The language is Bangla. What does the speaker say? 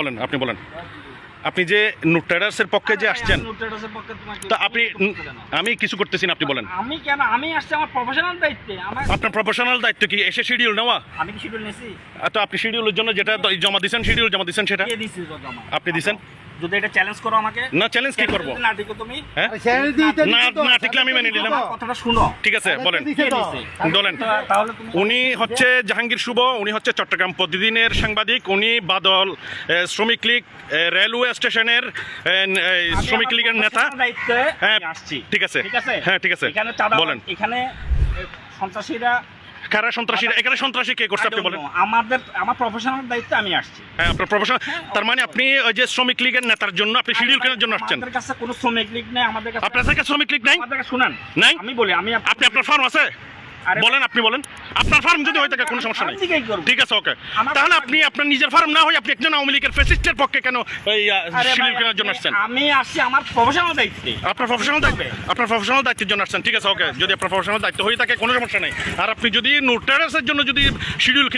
বলেন আপনি বলেন। আপনি যে নোটারাসের পক্ষে যে আসছেন তা আপনি আমি কিছু করতেছি না আপনি বলেন। আমি কেন? আমি আসছি আমার প্রফেশনাল দায়িত্বে। আমার আপনার প্রফেশনাল দায়িত্ব কি? এসে শিডিউল নেওয়া? আমি কি শিডিউল নেছি? তো আপনি শিডিউলের জন্য যেটা জমা দিচ্ছেন শিডিউল জমা দিচ্ছেন সেটা? আপনি দিছেন? যদি এটা চ্যালেঞ্জ করো আমাকে না চ্যালেঞ্জ কি করব? না দেখো তুমি হ্যাঁ? না না ঠিকলে আমি মেনে নিলাম। কথাটা শুনো। ঠিক আছে বলেন। বলেন। তাহলে উনি হচ্ছে জাহাঙ্গীর শুভ উনি হচ্ছে চট্টগ্রাম প্রতিদিনের সাংবাদিক উনি বাদল শ্রমিক লীগ রেলওয়ে স্টেশনের শ্রমিক লীগের নেতা। হ্যাঁ, ঠিক আছে। ঠিক আছে? হ্যাঁ, ঠিক আছে। বলেন। এখানে সন্ত্রাসীরা কারা সন্ত্রাসীরা এখানে সন্ত্রাসী কে করছে আপনি বলেন। আমাদের আমার প্রফেশনাল দায়িত্ব আমি আসছি। হ্যাঁ আপনার প্রফেশনাল তার মানে আপনি ওই যে শ্রমিক লীগের নেতার জন্য আপনি শিডিউল কেনার জন্য আসছেন। আমাদের কাছে কোনো শ্রমিক লীগ নেই আমাদের কাছে আপনার কাছে শ্রমিক লীগ নাই? আমাদের শুনান। নাই? আমি বলি আমি আপনি আপনার ফার্ম আছে? বলেন আপনি বলেন। আপনার ফার্ম যদি হয়ে থাকে কোনো সমস্যা নেই। ঠিক আছে ওকে। তাহলে আপনি আপনার নিজের ফার্ম না হয় আপনি একজন আওয়ামী লীগের ফেসিস্টের পক্ষে কেন এই শিবির কেনার জন্য আসছেন? আমি আসছি আমার প্রফেশনাল দায়িত্বে। আপনার প্রফেশনাল দায়িত্ব আপনার প্রফেশনাল দায়িত্বের জন্য আসছেন। ঠিক আছে ওকে। যদি আপনার প্রফেশনাল দায়িত্ব হয়ে থাকে কোনো সমস্যা নেই। আর আপনি যদি নোটারেসের জন্য যদি শিডিউল